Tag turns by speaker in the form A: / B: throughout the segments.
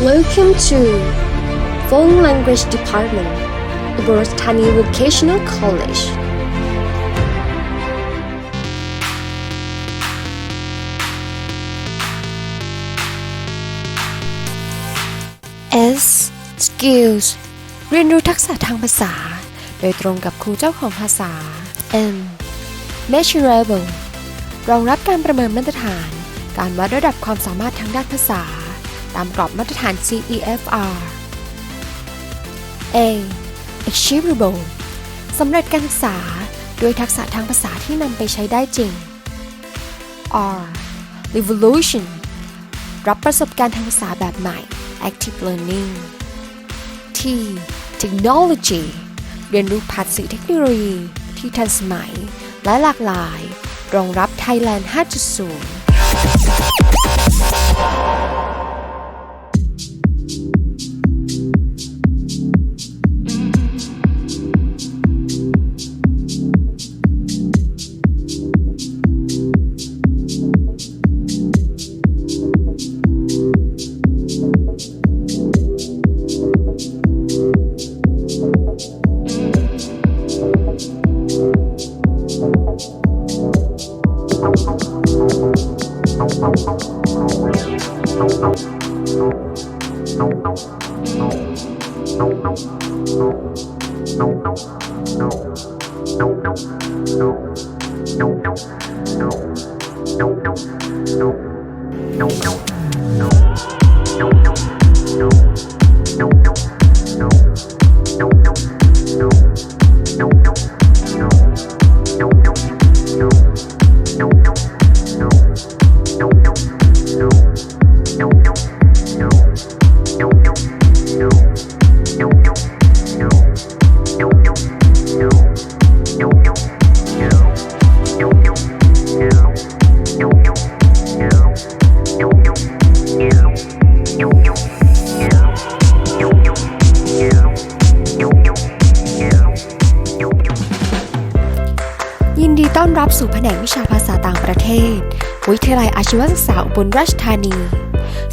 A: Welcome to Foreign Language Department, Ubers Thani Vocational College.
B: S skills เรียนรู้ทักษะทางภาษา โดยตรงกับครูเจ้าของภาษา M measurable รองรับการประเมินมาตรฐาน การวัดระดับความสามารถทางด้านภาษาามกรอบมาตรฐาน CEFR A achievable สำเร็จการศึกษาด้วยทักษะทางภาษาที่นำไปใช้ได้จริง R revolution รับประสบการณ์ทางภาษาแบบใหม่ active learning T technology เรียนรู้ผ่านสื่อเทคโนโลยีที่ทันสมัยและหลากหลาย รองรับ Thailand 5.0 no, no, no, no, no, สู่แผนกวิชาภาษาต่างประเทศ วิทยาลัยอาชีวศึกษาอุบลราชธานี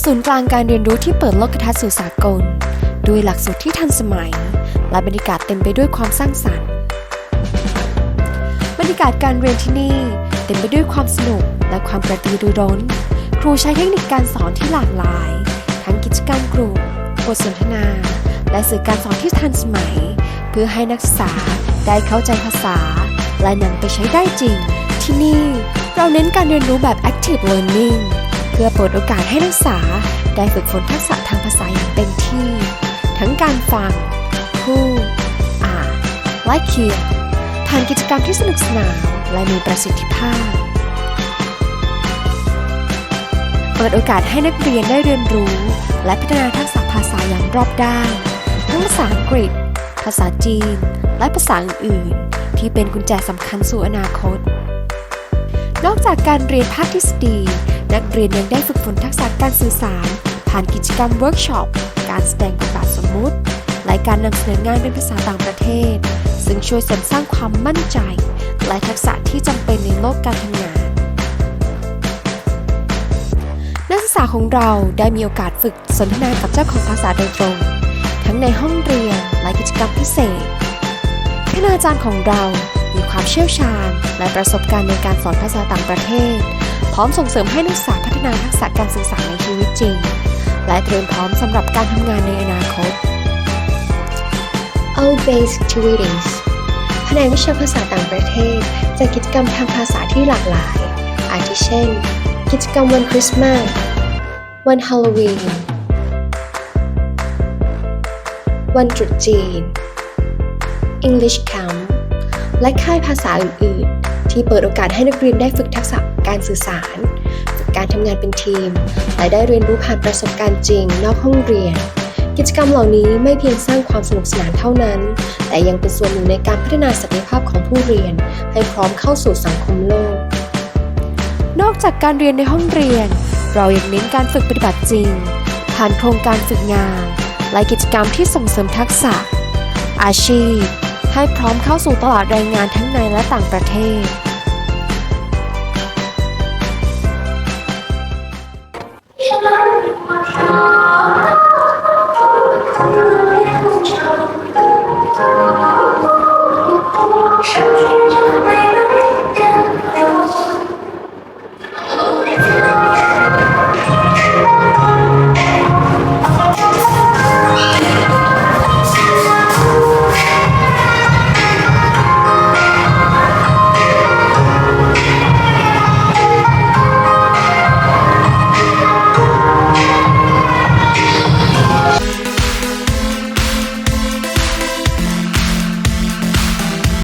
B: ศูนย์กลางการเรียนรู้ที่เปิดโลกทัศน์สู่สากล ด้วยหลักสูตรที่ทันสมัย และบรรยากาศเต็มไปด้วยความสร้างสรรค์ บรรยากาศการเรียนที่นี่ เต็มไปด้วยความสนุกและความกระตือรือร้น ครูใช้เทคนิคการสอนที่หลากหลาย ทั้งกิจกรรมกลุ่มบทสนทนา และสื่อการสอนที่ทันสมัย เพื่อให้นักศึกษาได้เข้าใจภาษาและนำไปใช้ได้จริง ที่นี่ เราเน้นการเรียนรู้แบบ active learning เพื่อเปิดโอกาสให้นักศึกษาได้ฝึกฝนทักษะทางภาษาอย่างเต็มที่ ทั้งการฟังพูดอ่านและเขียนผ่านกิจกรรมที่สนุกสนานและมีประสิทธิภาพ เปิดโอกาสให้นักเรียนได้เรียนรู้ และพัฒนาทักษะภาษาอย่างรอบด้านทั้งภาษาอังกฤษ ภาษาจีน และภาษาอื่นๆที่เป็นกุญแจสำคัญสู่อนาคต นอกจากการเรียนภาคทฤษฎี นักเรียนยังได้ฝึกฝนทักษะการสื่อสาร ผ่านกิจกรรมเวิร์กช็อป การแสดงบทบาทสมมุติ และการนำเสนองานเป็นภาษาต่างประเทศ ซึ่งช่วยเสริมสร้างความมั่นใจ และทักษะที่จำเป็นในโลกการทำงาน นักศึกษาของเราได้มีโอกาสฝึกสนทนากับเจ้าของภาษาโดยตรง ทั้งในห้องเรียนและกิจกรรมพิเศษคณาจารย์ของเรา มีความเชี่ยวชาญ และประสบการณ์ในการสอนภาษาต่างประเทศ พร้อมส่งเสริมให้นักศึกษาพัฒนาทักษะการสื่อสารในชีวิตจริง และเตรียมพร้อมสำหรับการทำงานในอนาคต
A: All Basic Activities แผนกวิชาภาษาต่างประเทศจัดกิจกรรมทางภาษาที่หลากหลาย อาทิเช่น กิจกรรมวันคริสต์มาส วันฮาโลวีน วันตรุษจีน English Camp และค่ายภาษาอื่น ๆ ที่เปิดโอกาสให้นักเรียนได้ฝึกทักษะการสื่อสาร ฝึกการทำงานเป็นทีมและได้เรียนรู้ผ่านประสบการณ์จริงนอกห้องเรียน กิจกรรมเหล่านี้ไม่เพียงสร้างความสนุกสนานเท่านั้น แต่ยังเป็นส่วนหนึ่งในการพัฒนาศักยภาพของผู้เรียน ให้พร้อมเข้าสู่สังคมโลก
B: นอกจากการเรียนในห้องเรียน เรายังเน้นการฝึกปฏิบัติจริง ผ่านโครงการฝึกงาน และกิจกรรมที่ส่งเสริมทักษะ อาชีพ ให้พร้อมเข้าสู่ตลาดแรงงานทั้งในและต่างประเทศ